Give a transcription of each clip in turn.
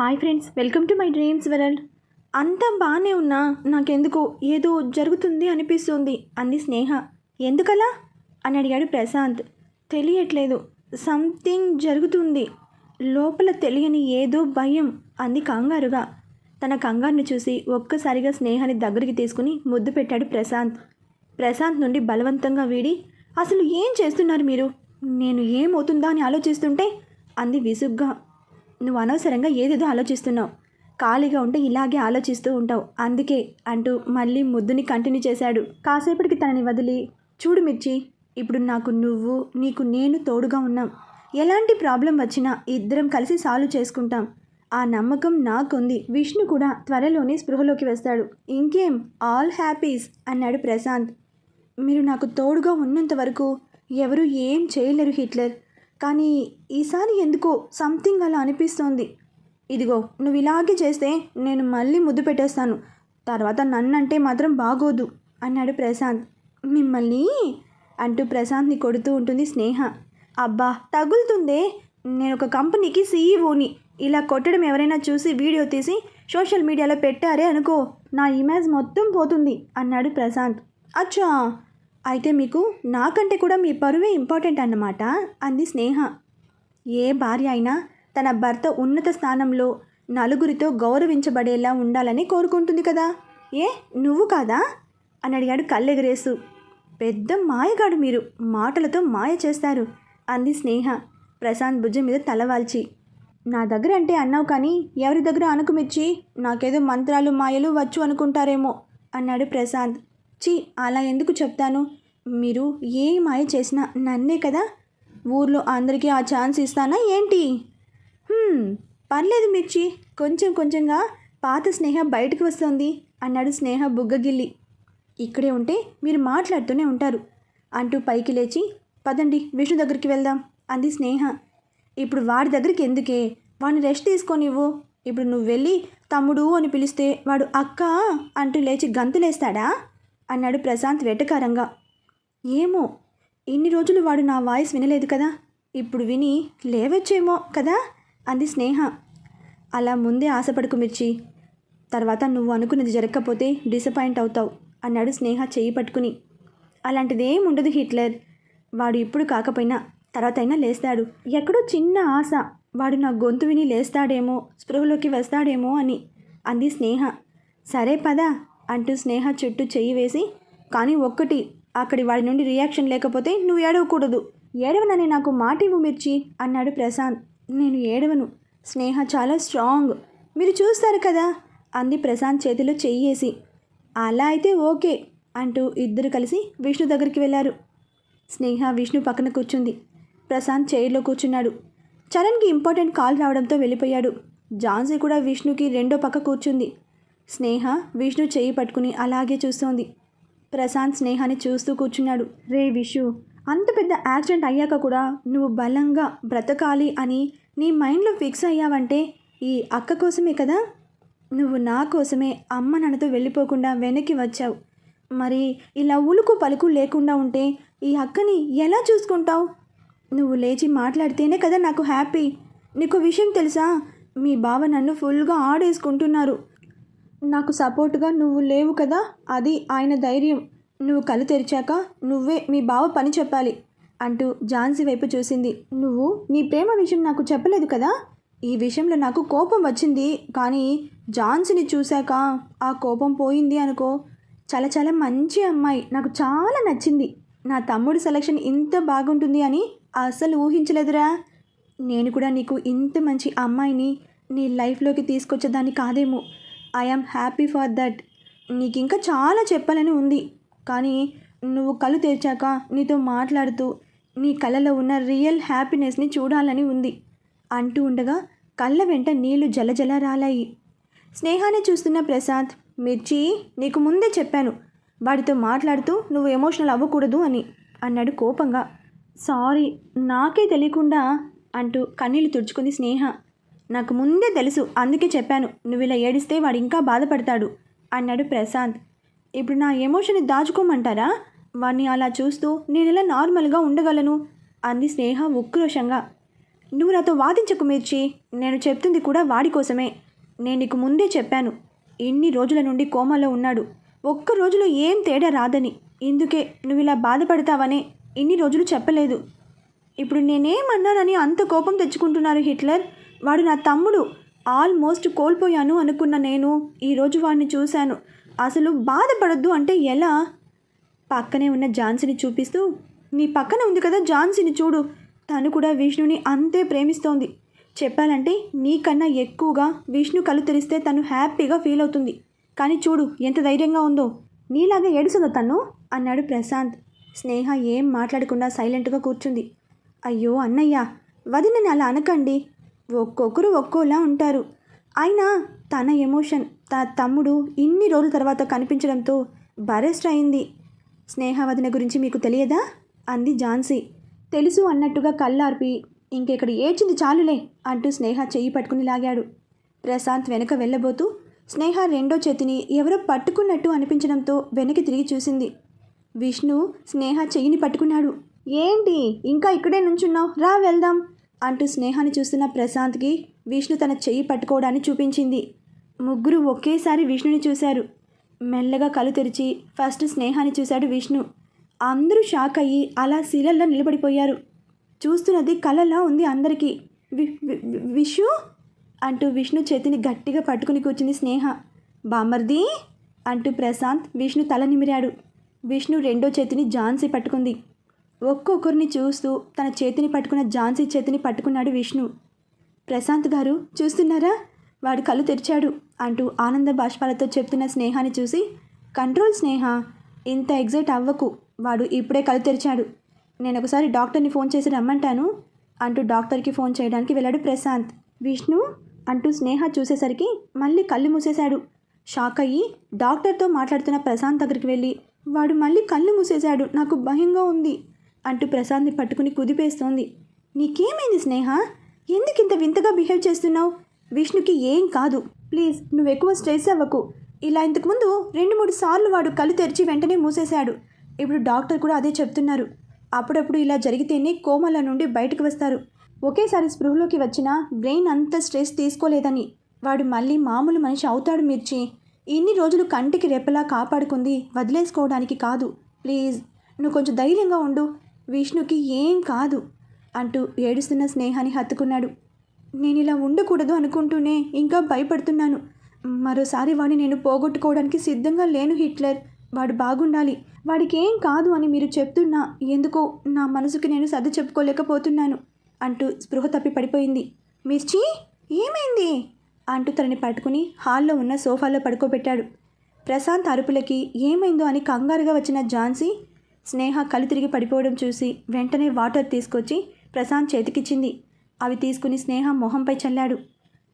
Hi friends welcome to my dreams world. అంతా బాగానే ఉన్నా నాకెందుకో ఏదో జరుగుతుంది అనిపిస్తుంది అంది స్నేహ. ఎందుకలా? అని అడిగాడు ప్రశాంత్. తెలియట్లేదు సంథింగ్ జరుగుతుంది. లోపల తెలియని ఏదో భయం అంది కంగారుగా. తన కంగారుని చూసి ఒక్కసారిగా స్నేహాన్ని దగ్గరికి తీసుకుని ముద్దు పెట్టాడు ప్రశాంత్. ప్రశాంత్ నుండి బలవంతంగా వీడి అసలు ఏం చేస్తున్నారు మీరు? నేను ఏమవుతుందా అని ఆలోచిస్తుంటే? అంది విసుగ్గా. నువ్వు అనవసరంగా ఏదేదో ఆలోచిస్తున్నావు. ఖాళీగా ఉంటే ఇలాగే ఆలోచిస్తూ ఉంటావు. అందుకే అంటూ మళ్ళీ ముద్దుని కంటిన్యూ చేశాడు. కాసేపటికి తనని వదిలి చూడు మిర్చి ఇప్పుడు నాకు నువ్వు నీకు నేను తోడుగా ఉన్నాం. ఎలాంటి ప్రాబ్లం వచ్చినా ఇద్దరం కలిసి సాల్వ్ చేసుకుంటాం. ఆ నమ్మకం నాకుంది. విష్ణు కూడా త్వరలోనే స్పృహలోకి వస్తాడు. ఇంకేం ఆల్ హ్యాపీస్ అన్నాడు ప్రశాంత్. మీరు నాకు తోడుగా ఉన్నంత వరకు ఎవరు ఏం చేయలేరు హిట్లర్. కానీ ఈసారి ఎందుకో సంథింగ్ అలా అనిపిస్తోంది. ఇదిగో నువ్వు ఇలాగే చేస్తే నేను మళ్ళీ ముద్దు పెట్టేస్తాను. తర్వాత నన్నంటే మాత్రం బాగోదు అన్నాడు ప్రశాంత్. మిమ్మల్ని అంటూ ప్రశాంత్ని కొడుతూ ఉంటుంది స్నేహ. అబ్బా తగులుతుందే. నేను ఒక కంపెనీకి సీఈఓని. ఇలా కొట్టడం ఎవరైనా చూసి వీడియో తీసి సోషల్ మీడియాలో పెట్టారే అనుకో నా ఇమేజ్ మొత్తం పోతుంది అన్నాడు ప్రశాంత్. అచ్చా అయితే మీకు నాకంటే కూడా మీ పరువే ఇంపార్టెంట్ అన్నమాట అంది స్నేహ. ఏ భార్య అయినా తన భర్త ఉన్నత స్థానంలో నలుగురితో గౌరవించబడేలా ఉండాలని కోరుకుంటుంది కదా. ఏ నువ్వు కాదా? అని అడిగాడు కళ్ళెగరేసు పెద్ద మాయగాడు మీరు మాటలతో మాయ చేస్తారు అంది స్నేహ. ప్రశాంత్ భుజం మీద తలవాల్చి నా దగ్గర అంటే అన్నావు కానీ ఎవరి దగ్గర అనుకుమిచ్చి నాకేదో మంత్రాలు మాయలు వచ్చు అనుకుంటారేమో అన్నాడు ప్రశాంత్. చి అలా ఎందుకు చెప్తాను? మీరు ఏ మాయ చేసినా నన్నే కదా? ఊర్లో అందరికీ ఆ ఛాన్స్ ఇస్తానా ఏంటి? పర్లేదు మిర్చి. కొంచెం కొంచెంగా పాత స్నేహ బయటకు వస్తుంది అన్నాడు స్నేహ బుగ్గగిల్లి. ఇక్కడే ఉంటే మీరు మాట్లాడుతూనే ఉంటారు అంటూ పైకి లేచి పదండి విష్ణు దగ్గరికి వెళ్దాం అంది స్నేహ. ఇప్పుడు వాడి దగ్గరికి ఎందుకే? వాడిని రెస్ట్ తీసుకొనివ్వు. ఇప్పుడు నువ్వు వెళ్ళి తమ్ముడు అని పిలిస్తే వాడు అక్క అంటూ లేచి గంతులేస్తాడా? అన్నాడు ప్రశాంత్ వెటకారంగా. ఏమో ఇన్ని రోజులు వాడు నా వాయిస్ వినలేదు కదా. ఇప్పుడు విని లేవచ్చేమో కదా? అంది స్నేహ. అలా ముందే ఆశపడకు మిర్చి. తర్వాత నువ్వు అనుకున్నది జరగకపోతే డిసప్పాయింట్ అవుతావు అన్నాడు స్నేహ చెయ్యి పట్టుకుని. అలాంటిదేం ఉండదు హిట్లర్. వాడు ఇప్పుడు కాకపోయినా తర్వాత అయినా లేస్తాడు. ఎక్కడో చిన్న ఆశ. వాడు నా గొంతు విని లేస్తాడేమో స్పృహలోకి వస్తాడేమో అని అంది స్నేహ. సరే పదా అంటూ స్నేహ చుట్టూ చెయ్యి వేసి కానీ ఒక్కటి అక్కడి వాడి నుండి రియాక్షన్ లేకపోతే నువ్వు ఏడవకూడదు. ఏడవనని నాకు మాట ఇవ్వు మిర్చి అన్నాడు ప్రశాంత్. నేను ఏడవను. స్నేహ చాలా స్ట్రాంగ్. మీరు చూస్తారు కదా అంది ప్రశాంత్ చేతిలో చెయ్యేసి అలా అయితే ఓకే అంటూ ఇద్దరు కలిసి విష్ణు దగ్గరికి వెళ్ళారు. స్నేహ విష్ణు పక్కన కూర్చుంది. ప్రశాంత్ చైర్లో కూర్చున్నాడు. చరణ్కి ఇంపార్టెంట్ కాల్ రావడంతో వెళ్ళిపోయాడు. ఝాన్సీ కూడా విష్ణుకి రెండో పక్క కూర్చుంది. స్నేహ విష్ణు చేయి పట్టుకుని అలాగే చూస్తోంది. ప్రశాంత్ స్నేహాన్ని చూస్తూ కూర్చున్నాడు. రే విషు అంత పెద్ద యాక్సిడెంట్ అయ్యాక కూడా నువ్వు బలంగా బ్రతకాలి అని నీ మైండ్లో ఫిక్స్ అయ్యావంటే ఈ అక్క కోసమే కదా? నువ్వు నా కోసమే అమ్మ నన్నతో వెళ్ళిపోకుండా వెనక్కి వచ్చావు. మరి ఇలా ఉలుకు పలుకు లేకుండా ఉంటే ఈ అక్కని ఎలా చూసుకుంటావు? నువ్వు లేచి మాట్లాడితేనే కదా నాకు హ్యాపీ. నీకు విషయం తెలుసా? మీ బావ నన్ను ఫుల్గా ఆడేసుకుంటున్నారు. నాకు సపోర్టుగా నువ్వు లేవు కదా అది ఆయన ధైర్యం. నువ్వు కళ్ళు తెరిచాక నువ్వే మీ బావ పని చెప్పాలి అంటూ ఝాన్సీ వైపు చూసింది. నువ్వు నీ ప్రేమ విషయం నాకు చెప్పలేదు కదా? ఈ విషయంలో నాకు కోపం వచ్చింది కానీ ఝాన్సీని చూశాక ఆ కోపం పోయింది అనుకో. చాలా చాలా మంచి అమ్మాయి నాకు చాలా నచ్చింది. నా తమ్ముడు సెలక్షన్ ఇంత బాగుంటుంది అని అసలు ఊహించలేదురా. నేను కూడా నీకు ఇంత మంచి అమ్మాయిని నీ లైఫ్లోకి తీసుకొచ్చేదాన్ని కాదేమో. ఐఆమ్ హ్యాపీ ఫర్ దట్ నీకు ఇంకా చాలా చెప్పాలని ఉంది. కానీ నువ్వు కళ్ళు తెరిచాక నీతో మాట్లాడుతూ నీ కళ్ళలో ఉన్న రియల్ హ్యాపీనెస్ని చూడాలని ఉంది. అంటూ ఉండగా కళ్ళ వెంట నీళ్ళు జలజల రాలాయి స్నేహాన్ని చూస్తున్న ప్రసాద్ మిర్చి నీకు ముందే చెప్పాను. వాడితో మాట్లాడుతూ నువ్వు ఎమోషనల్ అవ్వకూడదు అని అన్నాడు కోపంగా. సారీ నాకే తెలియకుండా అంటూ కన్నీళ్ళు తుడుచుకుంది స్నేహ. నాకు ముందే తెలుసు అందుకే చెప్పాను. నువ్వు ఇలా ఏడిస్తే వాడు ఇంకా బాధపడతాడు అన్నాడు ప్రశాంత్. ఇప్పుడు నా ఎమోషన్ని దాచుకోమంటారా? వాడిని అలా చూస్తూ నేను ఇలా నార్మల్గా ఉండగలను? అంది స్నేహ ఉక్రోషంగా. నువ్వు నాతో వాదించకు మిర్చి నేను చెప్తుంది కూడా వాడి కోసమే. నేను నీకు ముందే చెప్పాను ఇన్ని రోజుల నుండి కోమాలో ఉన్నాడు. ఒక్క రోజులో ఏం తేడా రాదని. ఇందుకే నువ్వు ఇలా బాధపడతావనే ఇన్ని రోజులు చెప్పలేదు. ఇప్పుడు నేనేమన్నానని అంత కోపం తెచ్చుకుంటున్నారు హిట్లర్? వాడు నా తమ్ముడు. ఆల్మోస్ట్ కోల్పోయాను అనుకున్న నేను ఈరోజు వాడిని చూశాను. అసలు బాధపడద్దు అంటే ఎలా? పక్కనే ఉన్న ఝాన్సీని చూపిస్తూ నీ పక్కన ఉంది కదా ఝాన్సీని చూడు. తను కూడా విష్ణుని అంతే ప్రేమిస్తోంది. చెప్పాలంటే నీకన్నా ఎక్కువగా విష్ణు కళ్ళు తెరిస్తే తను హ్యాపీగా ఫీల్ అవుతుంది. కానీ చూడు ఎంత ధైర్యంగా ఉందో. నీలాగా ఏడుస్తుందో తను అన్నాడు ప్రశాంత్. స్నేహ ఏం మాట్లాడకుండా సైలెంట్గా కూర్చుంది. అయ్యో అన్నయ్య వదినని అలా అనకండి. ఒక్కొక్కరు ఒక్కోలా ఉంటారు. అయినా తన ఎమోషన్ తన తమ్ముడు ఇన్ని రోజుల తర్వాత కనిపించడంతో బరెస్ట్ అయింది. స్నేహవదన గురించి మీకు తెలియదా? అంది ఝాన్సీ. తెలుసు అన్నట్టుగా కళ్ళార్పి ఇంకెక్కడ ఏడ్చింది చాలులే అంటూ స్నేహ చెయ్యి పట్టుకుని లాగాడు. ప్రశాంత్ వెనక వెళ్ళబోతూ స్నేహ రెండో చేతిని ఎవరో పట్టుకున్నట్టు అనిపించడంతో వెనక్కి తిరిగి చూసింది. విష్ణు స్నేహ చెయ్యిని పట్టుకున్నాడు. ఏంటి? ఇంకా ఇక్కడే నుంచున్నావు? రా వెళ్దాం. అంటూ స్నేహాన్ని చూస్తున్న ప్రశాంత్కి విష్ణు తన చెయ్యి పట్టుకోవడాన్ని చూపించింది. ముగ్గురు ఒకేసారి విష్ణుని చూశారు. మెల్లగా కళ్ళు తెరిచి ఫస్ట్ స్నేహాన్ని చూశాడు విష్ణు. అందరూ షాక్ అయ్యి అలా శిలల్లో నిలబడిపోయారు. చూస్తున్నది కళలా ఉంది అందరికీ. విషు అంటూ విష్ణు చేతిని గట్టిగా పట్టుకుని కూర్చుంది స్నేహ. బామర్ది అంటూ ప్రశాంత్ విష్ణు తల నిమిరాడు. విష్ణు రెండో చేతిని ఝాన్సీ పట్టుకుంది. ఒక్కొక్కరిని చూస్తూ తన చేతిని పట్టుకున్న ఝాన్సీ చేతిని పట్టుకున్నాడు విష్ణు. ప్రశాంత్ గారు చూస్తున్నారా? వాడు కళ్ళు తెరిచాడు అంటూ ఆనంద బాష్పాలతో చెప్తున్న స్నేహాన్ని చూసి కంట్రోల్ స్నేహ? ఇంత ఎగ్జైట్ అవ్వకు. వాడు ఇప్పుడే కళ్ళు తెరిచాడు. నేను ఒకసారి డాక్టర్ని ఫోన్ చేసి రమ్మంటాను అంటూ డాక్టర్కి ఫోన్ చేయడానికి వెళ్ళాడు ప్రశాంత్. విష్ణు అంటూ స్నేహ చూసేసరికి మళ్ళీ కళ్ళు మూసేశాడు. షాక్ అయ్యి డాక్టర్తో మాట్లాడుతున్న ప్రశాంత్ దగ్గరికి వెళ్ళి వాడు మళ్ళీ కళ్ళు మూసేశాడు. నాకు భయంగా ఉంది. అంటూ ప్రశాంత్ని పట్టుకుని కుదిపేస్తోంది. నీకేమైంది స్నేహ? ఎందుకు ఇంత వింతగా బిహేవ్ చేస్తున్నావు? విష్ణుకి ఏం కాదు. ప్లీజ్ నువ్వు ఎక్కువ స్ట్రెస్ అవ్వకు. ఇలా ఇంతకుముందు రెండు మూడు సార్లు వాడు కళ్ళు తెరిచి వెంటనే మూసేశాడు. ఇప్పుడు డాక్టర్ కూడా అదే చెప్తున్నారు. అప్పుడప్పుడు ఇలా జరిగితేనే కోమల నుండి బయటకు వస్తారు. ఒకేసారి స్పృహలోకి వచ్చిన బ్రెయిన్ అంత స్ట్రెస్ తీసుకోలేదని. వాడు మళ్ళీ మామూలు మనిషి అవుతాడు మిర్చి. ఇన్ని రోజులు కంటికి రెప్పలా కాపాడుకుంది వదిలేసుకోవడానికి కాదు. ప్లీజ్ నువ్వు కొంచెం ధైర్యంగా ఉండు. విష్ణుకి ఏం కాదు అంటూ ఏడుస్తున్న స్నేహాన్ని హత్తుకున్నాడు. నేను ఇలా ఉండకూడదు అనుకుంటూనే ఇంకా భయపడుతున్నాను. మరోసారి వాడిని నేను పోగొట్టుకోవడానికి సిద్ధంగా లేను హిట్లర్. వాడు బాగుండాలి. వాడికి ఏం కాదు అని మీరు చెప్తున్నా ఎందుకో నా మనసుకి నేను సర్ది చెప్పుకోలేకపోతున్నాను అంటూ స్పృహ తప్పి పడిపోయింది. మిర్చి ఏమైంది? అంటూ తనని పట్టుకుని హాల్లో ఉన్న సోఫాలో పడుకోబెట్టాడు. ప్రశాంత్ అరుపులకి ఏమైందో అని కంగారుగా వచ్చిన ఝాన్సీ స్నేహ కళ్ళు తిరిగి పడిపోవడం చూసి వెంటనే వాటర్ తీసుకొచ్చి ప్రశాంత్ చేతికిచ్చింది. అవి తీసుకుని స్నేహ మొహంపై చల్లాడు.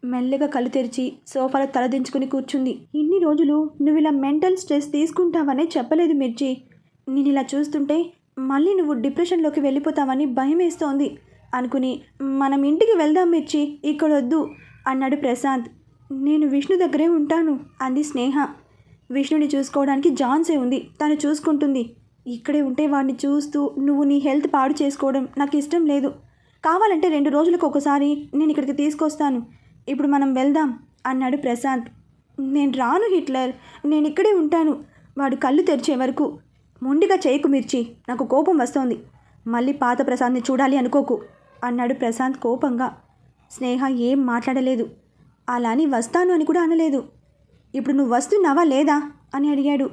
మెల్లగా కళ్ళు తెరిచి సోఫాలో తలదించుకుని కూర్చుంది. ఇన్ని రోజులు నువ్వు ఇలా మెంటల్ స్ట్రెస్ తీసుకుంటావనే చెప్పలేదు మిర్చి. నేను ఇలా చూస్తుంటే మళ్ళీ నువ్వు డిప్రెషన్లోకి వెళ్ళిపోతావని భయం వేస్తోంది. అనుకుని మనం ఇంటికి వెళ్దాం మిర్చి ఇక్కడ వద్దు అన్నాడు ప్రశాంత్. నేను విష్ణు దగ్గరే ఉంటాను అంది స్నేహ. విష్ణుని చూసుకోవడానికి జాన్సే ఉంది. తను చూసుకుంటుంది. ఇక్కడే ఉంటే వాడిని చూస్తూ నువ్వు నీ హెల్త్ పాడు చేసుకోవడం నాకు ఇష్టం లేదు. కావాలంటే రెండు రోజులకు ఒకసారి నేను ఇక్కడికి తీసుకొస్తాను. ఇప్పుడు మనం వెళ్దాం అన్నాడు ప్రశాంత్. నేను రాను హిట్లర్. నేను ఇక్కడే ఉంటాను. వాడు కళ్ళు తెరిచే వరకు. మొండిగా చేయకు మిర్చి. నాకు కోపం వస్తోంది. మళ్ళీ పాత ప్రశాంత్ని చూడాలి అనుకోకు అన్నాడు ప్రశాంత్ కోపంగా. స్నేహ ఏం మాట్లాడలేదు. అలా అని వస్తాను అని కూడా అనలేదు. ఇప్పుడు నువ్వు వస్తున్నావా లేదా? అని అడిగాడు.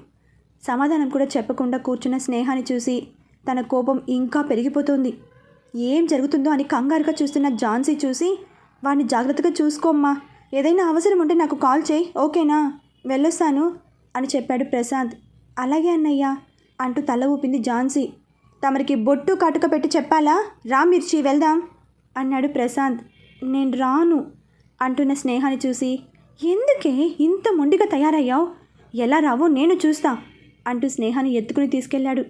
సమాధానం కూడా చెప్పకుండా కూర్చున్న స్నేహాన్ని చూసి తన కోపం ఇంకా పెరిగిపోతుంది. ఏం జరుగుతుందో అని కంగారుగా చూస్తున్న ఝాన్సీ చూసి వాడిని జాగ్రత్తగా చూసుకోమ్మా. ఏదైనా అవసరం ఉంటే నాకు కాల్ చేయి. ఓకేనా? వెళ్ళొస్తాను అని చెప్పాడు ప్రశాంత్. అలాగే అన్నయ్య అంటూ తల ఊపింది ఝాన్సీ తమరికి బొట్టు కాటుక పెట్టి చెప్పాలా? రా మిర్చి వెళ్దాం అన్నాడు ప్రశాంత్. నేను రాను అంటున్న స్నేహాన్ని చూసి ఎందుకే? ఇంత మొండిగా తయారయ్యావు? ఎలా రావో నేను చూస్తా. అంటూ స్నేహాన్ని ఎత్తుకుని తీసుకెళ్ళాడు.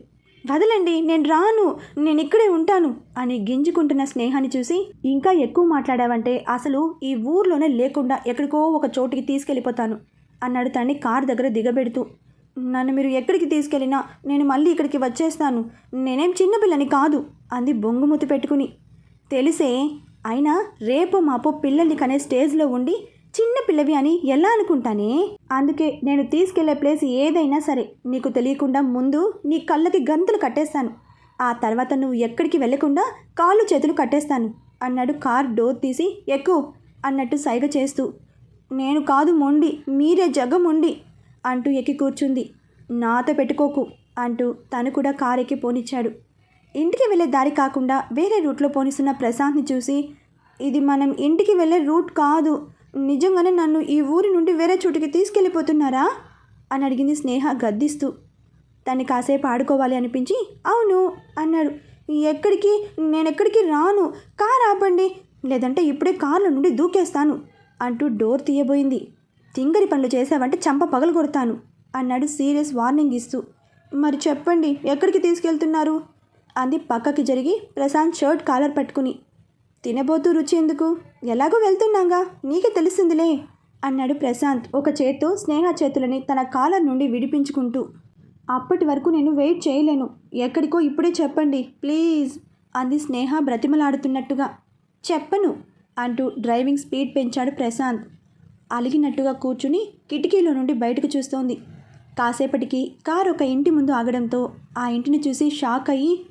వదలండి నేను రాను నేను ఇక్కడే ఉంటాను అని గింజుకుంటున్న స్నేహాన్ని చూసి ఇంకా ఎక్కువ మాట్లాడావంటే అసలు ఈ ఊర్లోనే లేకుండా ఎక్కడికో ఒక చోటుకి తీసుకెళ్ళిపోతాను అన్నాడు తన్ని కార్ దగ్గర దిగబెడుతూ. నన్ను మీరు ఎక్కడికి తీసుకెళ్ళినా నేను మళ్ళీ ఇక్కడికి వచ్చేస్తాను. నేనేం చిన్నపిల్లని కాదు అంది బొంగుమూతి పెట్టుకుని. తెలిసే అయినా రేపు మాపో పిల్లల్ని కనే స్టేజ్లో ఉండి చిన్న పిల్లవి అని ఎలా అనుకుంటానే? అందుకే నేను తీసుకెళ్ళే ప్లేస్ ఏదైనా సరే. నీకు తెలియకుండా ముందు నీ కళ్ళకి గంతులు కట్టేస్తాను. ఆ తర్వాత నువ్వు ఎక్కడికి వెళ్ళకుండా కాళ్ళు చేతులు కట్టేస్తాను. అన్నాడు కార్ డోర్ తీసి. ఎక్కు అన్నట్టు సైగ చేస్తూ. నేను కాదు మొండి మీరే జగముండి అంటూ ఎక్కి కూర్చుంది. నాతో పెట్టుకోకు అంటూ తను కూడా కారు ఎక్కి పోనిచ్చాడు. ఇంటికి వెళ్ళే దారి కాకుండా వేరే రూట్లో పోనిస్తున్న ప్రశాంత్ని చూసి ఇది మనం ఇంటికి వెళ్ళే రూట్ కాదు. నిజంగానే నన్ను ఈ ఊరి నుండి వేరే చోటుకి తీసుకెళ్ళిపోతున్నారా? అని అడిగింది స్నేహ గద్దిస్తూ. తన్ని కాసేపు ఆడుకోవాలి అనిపించి అవును అన్నాడు. ఎక్కడికి? నేను ఎక్కడికి రాను. కార్ ఆపండి. లేదంటే ఇప్పుడే కార్ల నుండి దూకేస్తాను అంటూ డోర్ తీయబోయింది. తింగరి పనులు చేసావంటే చంప పగలు కొడతాను అన్నాడు సీరియస్ వార్నింగ్ ఇస్తూ. మరి చెప్పండి ఎక్కడికి తీసుకెళ్తున్నారు? అంది పక్కకి జరిగి ప్రశాంత్ షర్ట్ కాలర్ పట్టుకుని. తినబోతూ రుచి ఎందుకు? ఎలాగో వెళ్తున్నాగా? నీకే తెలిసిందిలే అన్నాడు ప్రశాంత్ ఒక చేత్తో స్నేహ చేతులని తన కాలర్ నుండి విడిపించుకుంటూ. అప్పటి వరకు నేను వెయిట్ చేయలేను. ఎక్కడికో ఇప్పుడే చెప్పండి ప్లీజ్ అంది స్నేహ బ్రతిమలాడుతున్నట్టుగా. చెప్పను అంటూ డ్రైవింగ్ స్పీడ్ పెంచాడు ప్రశాంత్. అలిగినట్టుగా కూర్చుని కిటికీలో నుండి బయటకు చూస్తోంది. కాసేపటికి కారు ఒక ఇంటి ముందు ఆగడంతో ఆ ఇంటిని చూసి షాక్ అయ్యి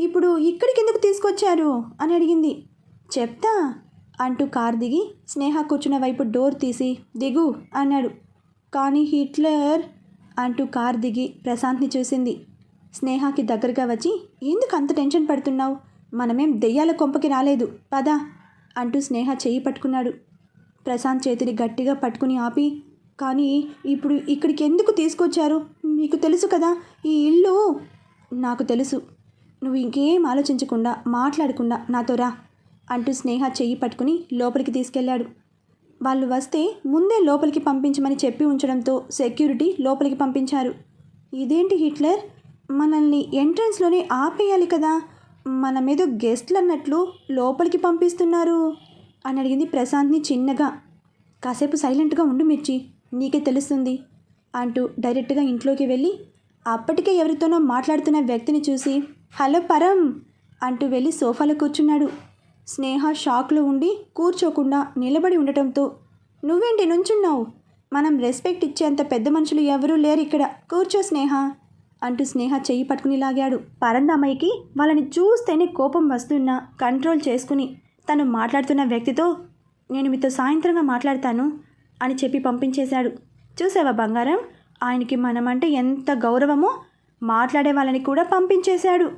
ఇప్పుడు ఇక్కడికి ఎందుకు తీసుకొచ్చారు? అని అడిగింది. చెప్తా? అంటూ కార్ దిగి స్నేహ కూర్చున్న వైపు డోర్ తీసి దిగు అన్నాడు. కానీ హిట్లర్ అంటూ కార్ దిగి ప్రశాంత్ని చూసింది. స్నేహకి దగ్గరగా వచ్చి ఎందుకు అంత టెన్షన్ పడుతున్నావు? మనమేం దెయ్యాల కొంపకి రాలేదు. పద అంటూ స్నేహ చెయ్యి పట్టుకున్నాడు. ప్రశాంత్ చేతిని గట్టిగా పట్టుకుని ఆపి కానీ ఇప్పుడు ఇక్కడికి ఎందుకు తీసుకొచ్చారు? మీకు తెలుసు కదా ఈ ఇల్లు? నాకు తెలుసు. నువ్వు ఇంకేం ఆలోచించకుండా మాట్లాడకుండా నాతో రా. అంటూ స్నేహ చెయ్యి పట్టుకుని లోపలికి తీసుకెళ్ళాడు. వాళ్ళు వస్తే ముందే లోపలికి పంపించమని చెప్పి ఉంచడంతో సెక్యూరిటీ లోపలికి పంపించారు. ఇదేంటి హిట్లర్? మనల్ని ఎంట్రన్స్లోనే ఆపేయాలి కదా. మన మీద గెస్ట్లు అన్నట్లు లోపలికి పంపిస్తున్నారు అని అడిగింది ప్రశాంత్ని చిన్నగా. కాసేపు సైలెంట్గా ఉండు మిర్చి నీకే తెలుస్తుంది అంటూ డైరెక్ట్గా ఇంట్లోకి వెళ్ళి అప్పటికే ఎవరితోనో మాట్లాడుతున్న వ్యక్తిని చూసి హలో పరం అంటూ వెళ్ళి సోఫాలో కూర్చున్నాడు. స్నేహ షాక్లో ఉండి కూర్చోకుండా నిలబడి ఉండటంతో నువ్వేంటి నుంచున్నావు? మనం రెస్పెక్ట్ ఇచ్చేంత పెద్ద మనుషులు ఎవరూ లేరు ఇక్కడ. కూర్చో స్నేహ అంటూ స్నేహ చెయ్యి పట్టుకుని లాగాడు. పరందామయ్యకి వాళ్ళని చూస్తేనే కోపం వస్తున్నా కంట్రోల్ చేసుకుని తను మాట్లాడుతున్న వ్యక్తితో నేను మీతో సాయంత్రంగా మాట్లాడతాను అని చెప్పి పంపించేశాడు. చూసావా బంగారం? ఆయనకి మనమంటే ఎంత గౌరవమో మాట్లాడే వాళ్ళని కూడా పంపించేశాడు.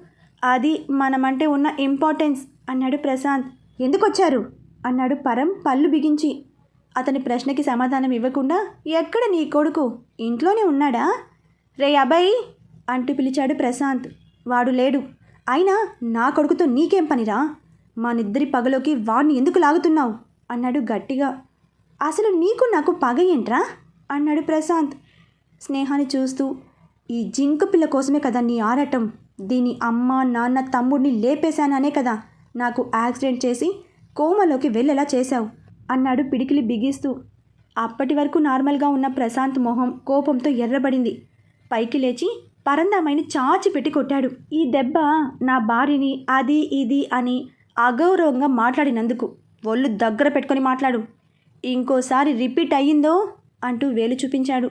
అది మనమంటే ఉన్న ఇంపార్టెన్స్. అన్నాడు ప్రశాంత్. ఎందుకు వచ్చారు అన్నాడు పరం పళ్ళు బిగించి. అతని ప్రశ్నకి సమాధానం ఇవ్వకుండా ఎక్కడ నీ కొడుకు? ఇంట్లోనే ఉన్నాడా? రే అబ్బాయి అంటూ పిలిచాడు ప్రశాంత్. వాడు లేడు. అయినా నా కొడుకుతో నీకేం పనిరా? మా నిద్దరి పగలోకి వాడిని ఎందుకు లాగుతున్నావు? అన్నాడు గట్టిగా. అసలు నీకు నాకు పగ ఏంట్రా? అన్నాడు ప్రశాంత్. స్నేహాన్ని చూస్తూ ఈ జింక పిల్ల కోసమే కదా నీ ఆరాటం? దీని అమ్మ నాన్న తమ్ముడిని లేపేశాననే కదా? నాకు యాక్సిడెంట్ చేసి కోమలోకి వెళ్ళేలా చేశావు అన్నాడు పిడికిలి బిగిస్తూ. అప్పటి వరకు నార్మల్గా ఉన్న ప్రశాంత్ మొహం కోపంతో ఎర్రబడింది. పైకి లేచి పరందామైని చాచి పెట్టి కొట్టాడు. ఈ దెబ్బ నా భార్యని అది ఇది అని అగౌరవంగా మాట్లాడినందుకు ఒళ్ళు దగ్గర పెట్టుకొని మాట్లాడు. ఇంకోసారి రిపీట్ అయ్యిందో అంటూ వేలు చూపించాడు.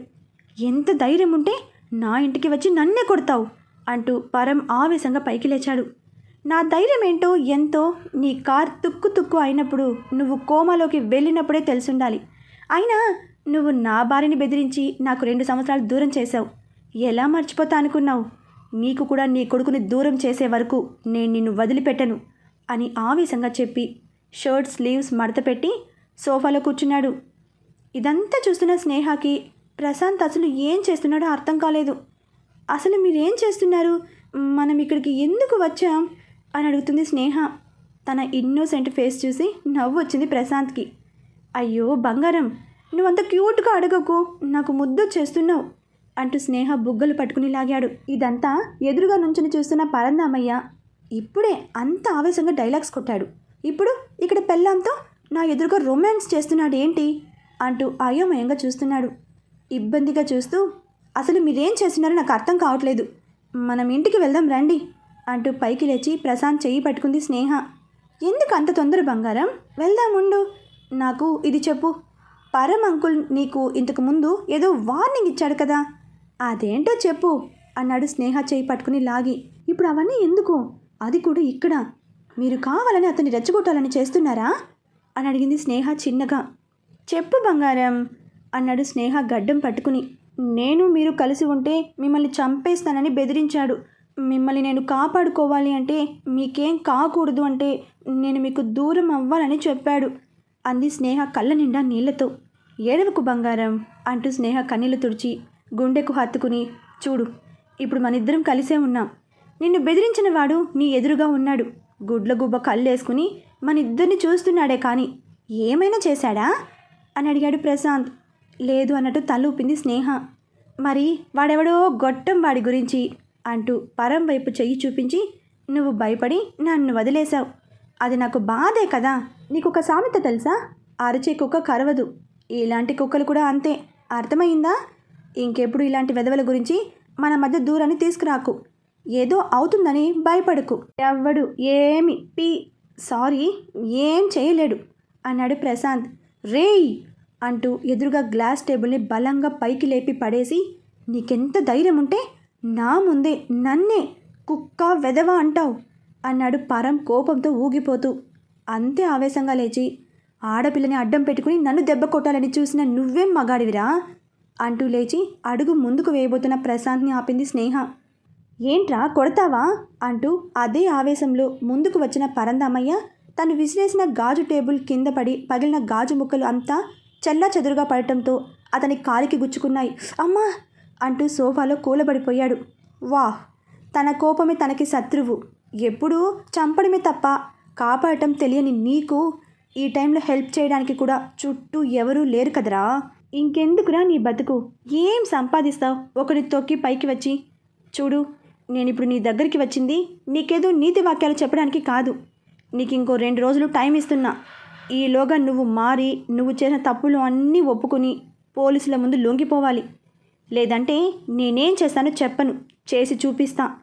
ఎంత ధైర్యం ఉంటే నా ఇంటికి వచ్చి నన్నే కొడతావు అంటూ పరం ఆవేశంగా పైకి లేచాడు. నా ధైర్యం ఏంటో ఎంతో నీ కార్ తుక్కు తుక్కు అయినప్పుడు నువ్వు కోమాలోకి వెళ్ళినప్పుడే తెలుసుండాలి. అయినా నువ్వు నా భార్యని బెదిరించి నాకు రెండు సంవత్సరాలు దూరం చేశావు. ఎలా మర్చిపోతా అనుకున్నావు? నీకు కూడా నీ కొడుకుని దూరం చేసే వరకు నేను నిన్ను వదిలిపెట్టను అని ఆవేశంగా చెప్పి షర్ట్ స్లీవ్స్ మడతపెట్టి సోఫాలో కూర్చున్నాడు. ఇదంతా చూస్తున్న స్నేహకి ప్రశాంత్ అసలు ఏం చేస్తున్నాడో అర్థం కాలేదు. అసలు మీరేం చేస్తున్నారు? మనం ఇక్కడికి ఎందుకు వచ్చాం? అని అడుగుతుంది స్నేహ. తన ఇన్నోసెంట్ ఫేస్ చూసి నవ్వు వచ్చింది ప్రశాంత్కి. అయ్యో బంగారం నువ్వంత క్యూట్గా అడగకు నాకు ముద్దు చేస్తున్నావు అంటూ స్నేహ బుగ్గలు పట్టుకుని లాగాడు. ఇదంతా ఎదురుగా నుంచుని చూస్తున్న పరందామయ్య. ఇప్పుడే అంత ఆవేశంగా డైలాగ్స్ కొట్టాడు. ఇప్పుడు ఇక్కడ పెళ్ళాంతో నా ఎదురుగా రొమాన్స్ చేస్తున్నాడు ఏంటి అంటూ అయోమయంగా చూస్తున్నాడు. ఇబ్బందిగా చూస్తూ అసలు మీరేం చేస్తున్నారో నాకు అర్థం కావట్లేదు. మనం ఇంటికి వెళ్దాం రండి అంటూ పైకి లేచి ప్రశాంత్ చెయ్యి పట్టుకుంది స్నేహ. ఎందుకు అంత తొందర బంగారం? వెళ్దాముండు నాకు ఇది చెప్పు. పరం అంకుల్ నీకు ఇంతకు ముందు ఏదో వార్నింగ్ ఇచ్చాడు కదా. అదేంటో చెప్పు అన్నాడు స్నేహ చేయి పట్టుకుని లాగి. ఇప్పుడు అవన్నీ ఎందుకు? అది కూడా ఇక్కడ. మీరు కావాలని అతన్ని రెచ్చగొట్టాలని చేస్తున్నారా అని అడిగింది స్నేహ చిన్నగా. చెప్పు బంగారం అన్నాడు స్నేహ గడ్డం పట్టుకుని. నేను మీరు కలిసి ఉంటే మిమ్మల్ని చంపేస్తానని బెదిరించాడు. మిమ్మల్ని నేను కాపాడుకోవాలి అంటే మీకేం కాకూడదు అంటే నేను మీకు దూరం అవ్వాలని చెప్పాడు. అంది స్నేహ కళ్ళ నిండా నీళ్ళతో. ఏడవకు బంగారం అంటూ స్నేహ కన్నీళ్ళు తుడిచి గుండెకు హత్తుకుని చూడు ఇప్పుడు మనిద్దరం కలిసే ఉన్నాం. నిన్ను బెదిరించిన వాడు నీ ఎదురుగా ఉన్నాడు. గుడ్ల గుబ్బ కళ్ళేసుకుని మన ఇద్దరిని చూస్తున్నాడే కానీ ఏమైనా చేశాడా? అని అడిగాడు ప్రశాంత్. లేదు అన్నట్టు తల ఊపింది స్నేహ. మరి వాడెవడో గొట్టం వాడి గురించి అంటూ పరం వైపు చెయ్యి చూపించి నువ్వు భయపడి నన్ను వదిలేశావు. అది నాకు బాధే కదా. నీకు ఒక సామెత తెలుసా? అరిచే కుక్క కరవదు. ఇలాంటి కుక్కలు కూడా అంతే. అర్థమైందా? ఇంకెప్పుడు ఇలాంటి వెధవల గురించి మన మధ్య దూరాన్ని తీసుకురాకు. ఏదో అవుతుందని భయపడకు. ఎవ్వడు ఏమి పీ సారీ ఏం చేయలేడు అన్నాడు ప్రశాంత్. రేయ్! అంటూ ఎదురుగా గ్లాస్ టేబుల్ని బలంగా పైకి లేపి పడేసి నీకెంత ధైర్యం ఉంటే నా ముందే నన్నే కుక్క వెదవ అంటావు అన్నాడు పరం కోపంతో ఊగిపోతూ. అంతే ఆవేశంగా లేచి ఆడపిల్లని అడ్డం పెట్టుకుని నన్ను దెబ్బ కొట్టాలని చూసిన నువ్వేం మగాడివిరా? అంటూ లేచి అడుగు ముందుకు వేయబోతున్న ప్రశాంత్ని ఆపింది స్నేహ. ఏంట్రా కొడతావా? అంటూ అదే ఆవేశంలో ముందుకు వచ్చిన పరందామయ్య తను విసిరేసిన గాజు టేబుల్ కింద పడి పగిలిన గాజు ముక్కలు అంతా చెల్లా చెదురుగా పడటంతో అతని కాలికి గుచ్చుకున్నాయి. అమ్మా అంటూ సోఫాలో కూలబడిపోయాడు. వాహ్! తన కోపమే తనకి శత్రువు. ఎప్పుడూ చంపడమే తప్ప కాపాడటం తెలియని నీకు ఈ టైంలో హెల్ప్ చేయడానికి కూడా చుట్టూ ఎవరూ లేరు కదరా? ఇంకెందుకురా నీ బతుకు? ఏం సంపాదిస్తావు? ఒకరి తొక్కి పైకి వచ్చి చూడు నేను ఇప్పుడు నీ దగ్గరికి వచ్చింది. నీకేదో నీతి వాక్యాలు చెప్పడానికి కాదు. నీకు ఇంకో రెండు రోజులు టైం ఇస్తున్నా. ఈలోగా నువ్వు మారి నువ్వు చేసిన తప్పులు అన్నీ ఒప్పుకొని పోలీసుల ముందు లొంగిపోవాలి. లేదంటే నేనేం చేస్తానో చెప్పను. చేసి చూపిస్తా.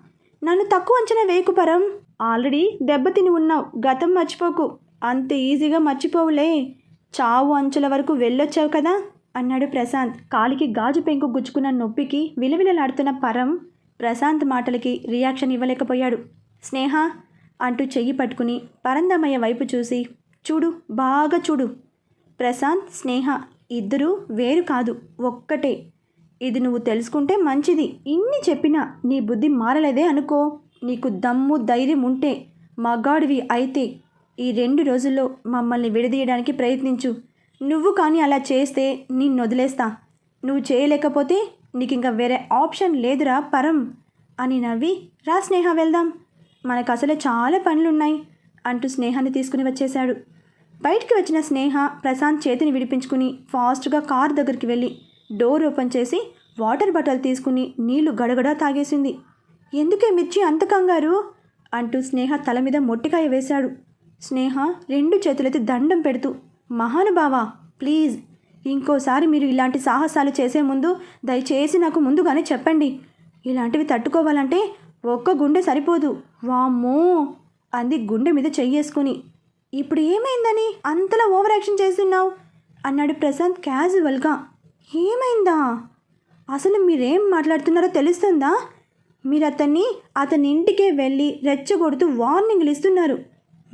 నన్ను తక్కువ అంచనా వేయకు పరం. ఆల్రెడీ దెబ్బతిని ఉన్నావు. గతం మర్చిపోకు. అంత ఈజీగా మర్చిపోవులే. చావు అంచుల వరకు వెళ్ళొచ్చావు కదా? అన్నాడు ప్రశాంత్. కాలికి గాజు పెంకు గుచ్చుకున్న నొప్పికి విలవిలలాడుతున్న పరం ప్రశాంత్ మాటలకి రియాక్షన్ ఇవ్వలేకపోయాడు. స్నేహ! అంటూ చెయ్యి పట్టుకుని పరందమయ్య వైపు చూసి చూడు బాగా చూడు. ప్రశాంత్ స్నేహ ఇద్దరూ వేరు కాదు ఒక్కటే. ఇది నువ్వు తెలుసుకుంటే మంచిది. ఇన్ని చెప్పినా నీ బుద్ధి మారలేదే అనుకో. నీకు దమ్ము ధైర్యం ఉంటే మగాడివి అయితే ఈ రెండు రోజుల్లో మమ్మల్ని విడదీయడానికి ప్రయత్నించు. నువ్వు కానీ అలా చేస్తే నిన్ను వదిలేస్తా. నువ్వు చేయలేకపోతే నీకు ఇంకా వేరే ఆప్షన్ లేదురా పరం అని నవ్వి రా స్నేహ వెళ్దాం. మనకు అసలే చాలా పనులున్నాయి అంటూ స్నేహాన్ని తీసుకుని వచ్చేశాడు. బయటికి వచ్చిన స్నేహ ప్రశాంత్ చేతిని విడిపించుకుని ఫాస్ట్గా కార్ దగ్గరికి వెళ్ళి డోర్ ఓపెన్ చేసి వాటర్ బాటిల్ తీసుకుని నీళ్ళు గడగడా తాగేసింది. ఎందుకే మిర్చి అంత కంగారు? అంటూ స్నేహ తల మీద మొట్టికాయ వేశాడు. స్నేహ రెండు చేతులెత్తి దండం పెడుతూ మహానుభావా ప్లీజ్ ఇంకోసారి మీరు ఇలాంటి సాహసాలు చేసే ముందు దయచేసి నాకు ముందుగానే చెప్పండి. ఇలాంటివి తట్టుకోవాలంటే ఒక్క గుండె సరిపోదు. వామ్మో అంది గుండె మీద చెయ్యేసుకుని. ఇప్పుడు ఏమైందని? అంతలా ఓవర్ యాక్షన్ చేస్తున్నావు? అన్నాడు ప్రశాంత్ క్యాజువల్గా. ఏమైందా? అసలు మీరేం మాట్లాడుతున్నారో తెలుస్తుందా? మీరు అతన్ని అతని ఇంటికే వెళ్ళి రెచ్చగొడుతూ వార్నింగ్లు ఇస్తున్నారు.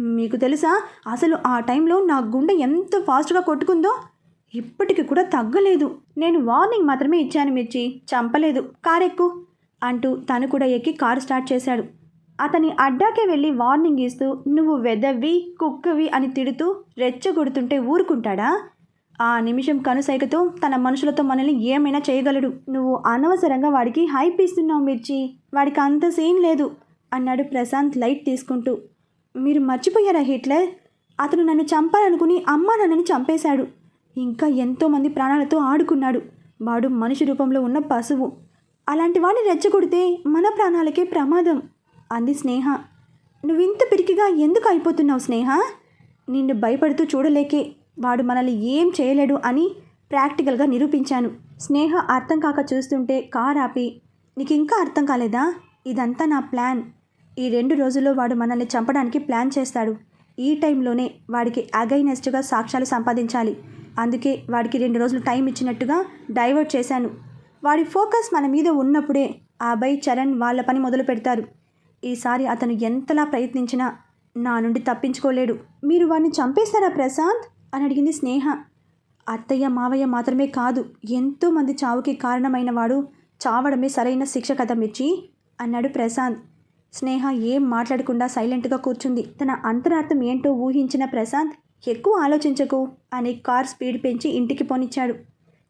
మీకు తెలుసా? అసలు ఆ టైంలో నా గుండె ఎంత ఫాస్ట్గా కొట్టుకుందో? ఇప్పటికి కూడా తగ్గలేదు. నేను వార్నింగ్ మాత్రమే ఇచ్చాను మిర్చి. చంపలేదు. కారెక్కు అంటూ తను కూడా ఎక్కి కారు స్టార్ట్ చేశాడు. అతని అడ్డాకే వెళ్ళి వార్నింగ్ ఇస్తూ నువ్వు వెదవ్వి కుక్కవి అని తిడుతూ రెచ్చగొడుతుంటే ఊరుకుంటాడా? ఆ నిమిషం కనుసైగతో తన మనుషులతో మనల్ని ఏమైనా చేయగలడు. నువ్వు అనవసరంగా వాడికి హైప్ ఇస్తున్నావు మిర్చి. వాడికి అంత సీన్ లేదు అన్నాడు ప్రశాంత్ లైట్ తీసుకుంటూ. మీరు మర్చిపోయారా హిట్లర్? అతను నన్ను చంపాలనుకుని అమ్మా నన్నని చంపేశాడు. ఇంకా ఎంతోమంది ప్రాణాలతో ఆడుకున్నాడు. వాడు మనిషి రూపంలో ఉన్న పశువు. అలాంటి వాడిని రెచ్చగొడితే మన ప్రాణాలకే ప్రమాదం అంది స్నేహ. నువ్వింత పిరికిగా ఎందుకు అయిపోతున్నావు స్నేహ? నిన్ను భయపడుతూ చూడలేకే. వాడు మనల్ని ఏం చేయలేడు అని ప్రాక్టికల్గా నిరూపించాను. స్నేహ అర్థం కాక చూస్తుంటే కార్ ఆపి నీకు ఇంకా అర్థం కాలేదా? ఇదంతా నా ప్లాన్. ఈ రెండు రోజుల్లో వాడు మనల్ని చంపడానికి ప్లాన్ చేస్తాడు. ఈ టైంలోనే వాడికి అగైనెస్ట్గా సాక్ష్యాలు సంపాదించాలి. అందుకే వాడికి రెండు రోజులు టైం ఇచ్చినట్టుగా డైవర్ట్ చేశాను. వాడి ఫోకస్ మన మీద ఉన్నప్పుడే ఆ అబ్బాయి చరణ్ వాళ్ళ పని మొదలు పెడతారు. ఈసారి అతను ఎంతలా ప్రయత్నించినా నా నుండి తప్పించుకోలేడు. మీరు వాడిని చంపేస్తారా ప్రశాంత్? అని అడిగింది స్నేహ. అత్తయ్య మావయ్య మాత్రమే కాదు ఎంతోమంది చావుకి కారణమైన వాడు చావడమే సరైన శిక్ష కథ మిర్చి? అన్నాడు ప్రశాంత్. స్నేహ ఏం మాట్లాడకుండా సైలెంట్గా కూర్చుంది. తన అంతరార్థం ఏంటో ఊహించిన ప్రశాంత్ ఎక్కువ ఆలోచించకు అని కార్ స్పీడ్ పెంచి ఇంటికి పోనిచ్చాడు.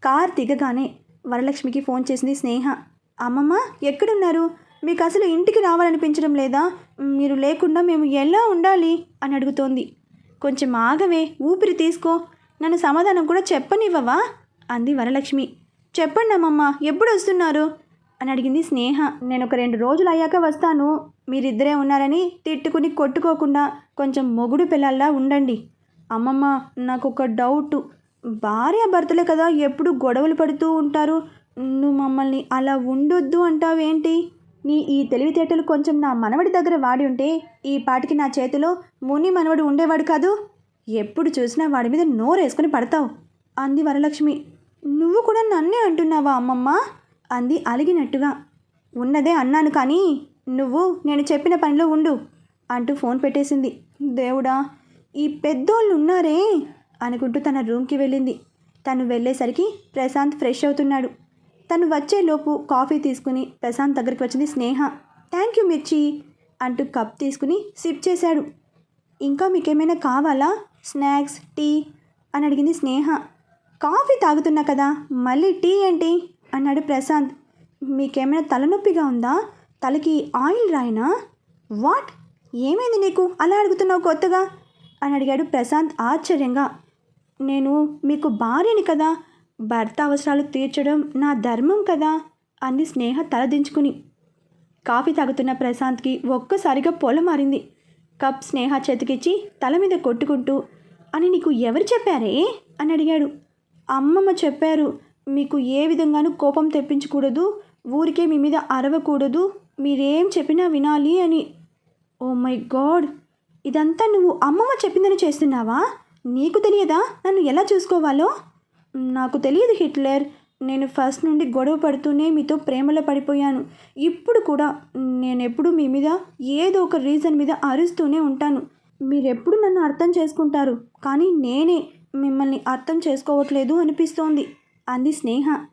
కార్ దిగగానే వరలక్ష్మికి ఫోన్ చేసింది స్నేహ. అమ్మమ్మ ఎక్కడున్నారు? మీకు అసలు ఇంటికి రావాలనిపించడం లేదా? మీరు లేకుండా మేము ఎలా ఉండాలి? అని అడుగుతోంది. కొంచెం ఆగవే ఊపిరి తీసుకో. నన్ను సమాధానం కూడా చెప్పనివ్వవా? అంది వరలక్ష్మి. చెప్పండి అమ్మమ్మ ఎప్పుడు వస్తున్నారు? అని అడిగింది స్నేహ. నేను ఒక రెండు రోజులు అయ్యాక వస్తాను. మీరిద్దరే ఉన్నారని తిట్టుకుని కొట్టుకోకుండా కొంచెం మొగుడు పిల్లల్లా ఉండండి. అమ్మమ్మ నాకు ఒక డౌట్. భార్య భర్తలే కదా ఎప్పుడు గొడవలు పడుతూ ఉంటారు. నువ్వు మమ్మల్ని అలా ఉండొద్దు అంటావేంటి? నీ ఈ తెలివితేటలు కొంచెం నా మనవడి దగ్గర వాడి ఉంటే ఈ పాటికి నా చేతిలో ముని మనవడు ఉండేవాడు కాదు. ఎప్పుడు చూసినా వాడి మీద నోరేసుకుని పడతావు. అంది వరలక్ష్మి. నువ్వు కూడా నన్నే అంటున్నావా అమ్మమ్మ? అంది అలిగినట్టుగా. ఉన్నదే అన్నాను కానీ నువ్వు నేను చెప్పిన పనిలో ఉండు అంటూ ఫోన్ పెట్టేసింది. దేవుడా ఈ పెద్దోళ్ళు ఉన్నారే అనుకుంటూ తన రూమ్కి వెళ్ళింది. తను వెళ్ళేసరికి ప్రశాంత్ ఫ్రెష్ అవుతున్నాడు. తను వచ్చేలోపు కాఫీ తీసుకుని ప్రశాంత్ దగ్గరికి వచ్చింది. స్నేహ థ్యాంక్ యూ మిర్చి అంటూ కప్ తీసుకుని సిప్ చేశాడు. ఇంకా మీకేమైనా కావాలా? Snacks tea? అని అడిగింది స్నేహ. కాఫీ తాగుతున్నా కదా మళ్ళీ టీ ఏంటి? అన్నాడు ప్రశాంత్. మీకేమైనా తలనొప్పిగా ఉందా? తలకి ఆయిల్ రాయినా? వాట్? ఏమైంది నీకు? అలా అడుగుతున్నావు కొత్తగా? అని అడిగాడు ప్రశాంత్ ఆశ్చర్యంగా. నేను మీకు భార్యని కదా భర్త అవసరాలు తీర్చడం నా ధర్మం కదా అంది స్నేహ తలదించుకుని కాఫీ తాగుతున్న ప్రశాంత్కి ఒక్కసారిగా పొల మారింది. కప్ స్నేహ చేతికిచ్చి తల మీద కొట్టుకుంటూ అని నీకు ఎవరు చెప్పారే? అని అడిగాడు. అమ్మమ్మ చెప్పారు మీకు ఏ విధంగానూ కోపం తెప్పించకూడదు ఊరికే మీ మీద అరవకూడదు మీరేం చెప్పినా వినాలి అని. Oh my God! ఇదంతా నువ్వు అమ్మమ్మ చెప్పిందని చేస్తున్నావా? నీకు తెలియదా? నన్ను ఎలా చూసుకోవాలో? నాకు తెలియదు హిట్లర్. నేను ఫస్ట్ నుండి గొడవ పడుతూనే మీతో ప్రేమలో పడిపోయాను. ఇప్పుడు కూడా నేను ఎప్పుడు మీ మీద ఏదో ఒక రీజన్ మీద అరుస్తూనే ఉంటాను. మీరెప్పుడు నన్ను అర్థం చేసుకుంటారు? కానీ నేనే మిమ్మల్ని అర్థం చేసుకోవట్లేదు అనిపిస్తోంది. అంది స్నేహ.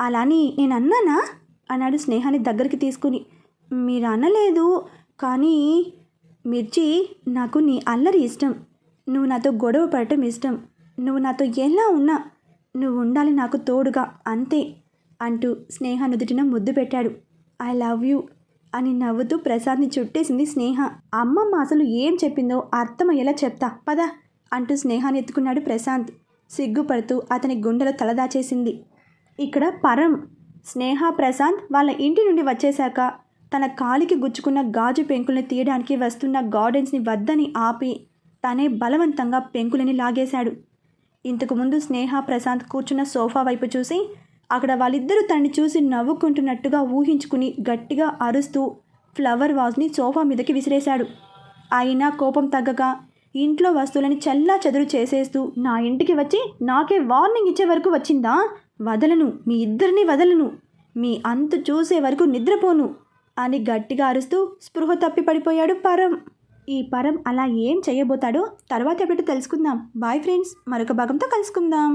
అలాని నేను అన్నానా అన్నాడు స్నేహాన్ని దగ్గరికి తీసుకుని. మీరు అనలేదు కానీ మిర్చి నాకు నీ అల్లరి ఇష్టం. నువ్వు నాతో గొడవ పడటం ఇష్టం. నువ్వు నాతో ఎలా ఉన్నా నువ్వు ఉండాలి నాకు తోడుగా అంతే అంటూ స్నేహ నుదుటిన ముద్దు పెట్టాడు. ఐ లవ్ యూ అని నవ్వుతూ ప్రసాద్ని చుట్టేసింది స్నేహ. అమ్మమ్మ అసలు ఏం చెప్పిందో అర్థమయ్యేలా చెప్తా పదా అంటూ స్నేహాన్ని ఎత్తుకున్నాడు ప్రశాంత్. సిగ్గుపడుతూ అతని గుండెలో తలదాచేసింది ఇక్కడ పరం. స్నేహ ప్రశాంత్ వాళ్ళ ఇంటి నుండి వచ్చేశాక తన కాలికి గుచ్చుకున్న గాజు పెంకుల్ని తీయడానికి వస్తున్న గార్డెన్స్ని వద్దని ఆపి తనే బలవంతంగా పెంకులని లాగేశాడు. ఇంతకుముందు స్నేహ ప్రశాంత్ కూర్చున్న సోఫా వైపు చూసి అక్కడ వాళ్ళిద్దరూ తనని చూసి నవ్వుకుంటున్నట్టుగా ఊహించుకుని గట్టిగా అరుస్తూ ఫ్లవర్ వాజ్ని సోఫా మీదకి విసిరేశాడు. అయినా కోపం తగ్గక ఇంట్లో వస్తువులని చల్లా చెదురు చేసేస్తూ నా ఇంటికి వచ్చి నాకే వార్నింగ్ ఇచ్చే వరకు వచ్చిందా? వదలను మీ ఇద్దరిని వదలను మీ అంతు చూసే వరకు నిద్రపోను అని గట్టిగా అరుస్తూ స్పృహ తప్పి పడిపోయాడు పరం. ఈ పరం అలా ఏం చేయబోతాడో తర్వాత ఎప్పుడు తెలుసుకుందాం. బాయ్ ఫ్రెండ్స్ మరొక భాగంతో కలుసుకుందాం.